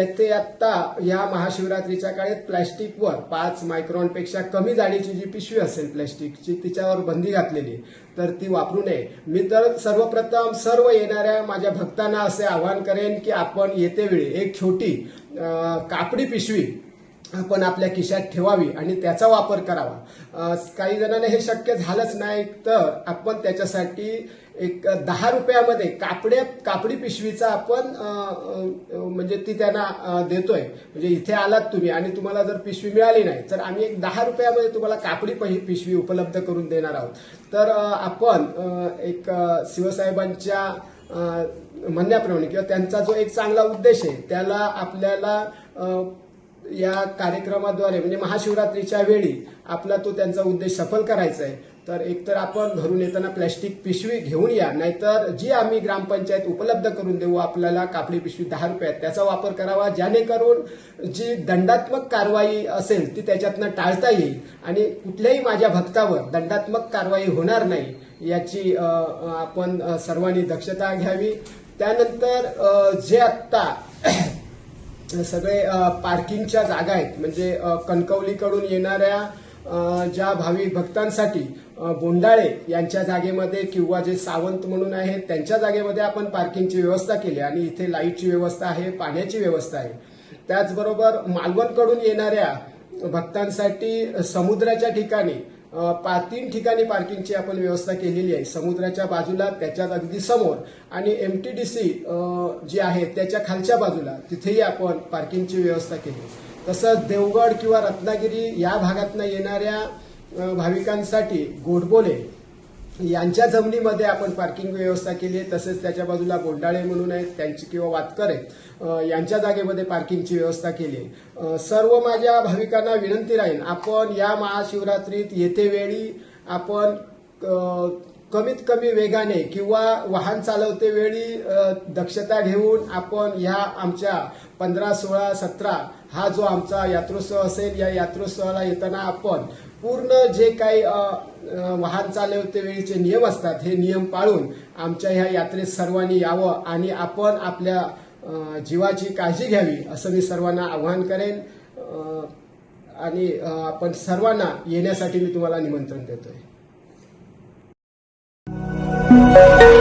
येथे आत्ता या महाशिवरात्रीच्या काळात प्लॅस्टिकवर पाच मायक्रॉनपेक्षा कमी जाडीची जी पिशवी असेल प्लॅस्टिकची तिच्यावर बंदी घातलेली तर ती वापरू नये. मी तर सर्वप्रथम सर्व येणाऱ्या माझ्या भक्तांना असे आवाहन करेन की आपण येते वेळी एक छोटी कापडी पिशवी आपण आपल्या खिशात ठेवावी आणि त्याचा वापर करावा. काही जणांना हे शक्य झालंच नाही तर आपण त्याच्यासाठी एक दहा रुपयामध्ये कापड्या कापडी पिशवीचा आपण म्हणजे ती त्यांना देतोय. म्हणजे इथे आलात तुम्ही आणि तुम्हाला जर पिशवी मिळाली नाही तर आम्ही एक दहा रुपयामध्ये तुम्हाला कापडी पिशवी उपलब्ध करून देणार आहोत. तर आपण एक शिवसाहेबांच्या म्हणण्याप्रमाणे किंवा त्यांचा जो एक चांगला उद्देश आहे त्याला आपल्याला या कार्यक्रमाद्वारे म्हणजे महाशिवरात्रीच्या वेळी आपला तो त्यांचा उद्देश सफल करायचा आहे. तर एकतर आपण घरून येताना प्लॅस्टिक पिशवी घेऊन या नाहीतर जी आम्ही ग्रामपंचायत उपलब्ध करून देऊ आपल्याला कापडी पिशवी दहा रुपयात त्याचा वापर करावा जेणेकरून जी दंडात्मक कारवाई असेल ती त्याच्यातनं टाळता येईल. आणि कुठल्याही माझ्या भक्तावर दंडात्मक कारवाई होणार नाही याची आपण सर्वांनी दक्षता घ्यावी. त्यानंतर जे आत्ता सगळे पार्किंगच्या जागा आहेत. म्हणजे कणकवलीकडून येणाऱ्या ज्या भावी भक्तांसाठी गोंडाळे बोंडाळे यांच्या जागेमध्ये किंवा जे सावंत म्हणून आहेत त्यांच्या जागेमध्ये आपण पार्किंगची व्यवस्था केली आणि इथे लाईटची व्यवस्था आहे पाण्याची व्यवस्था आहे. त्याचबरोबर मालवणकडून येणाऱ्या भक्तांसाठी समुद्राच्या ठिकाणी तीन ठिकाणी पार्किंगची आपण व्यवस्था केलेली आहे. समुद्राच्या बाजूला त्याच्यात अगदी समोर आणि एम टी डी सी जी आहे त्याच्या खालच्या बाजूला तिथेही आपण पार्किंगची व्यवस्था केली. तसंच देवगड किंवा रत्नागिरी या भागातनं येणाऱ्या भाविकांसाठी गोडबोले यांच्या जमिनीमध्ये आपण पार्किंग व्यवस्था केली आहे तसेच त्याच्या बाजूला बोंडाळे म्हणून आहेत त्यांची किंवा वातकर आहेत यांच्या जागेमध्ये पार्किंगची व्यवस्था केली आहे. सर्व माझ्या भाविकांना विनंती राहील आपण या महाशिवरात्रीत येते वेळी आपण कमीत कमी वेगाने किंवा वाहन चालवते वेळी दक्षता घेऊन आपण ह्या आमच्या पंधरा सोळा सतरा हा जो आमचा यात्रोत्सव असेल या यात्रोत्सवाला येताना आपण पूर्ण जे काही वाहन चालवते वेळीचे नियम असतात हे नियम पाळून आमच्या ह्या यात्रेत सर्वांनी यावं आणि आपण आपल्या जीवाची काळजी घ्यावी असं मी सर्वांना आवाहन करेन. आणि आपण सर्वांना येण्यासाठी मी तुम्हाला निमंत्रण देतोय. Thank you.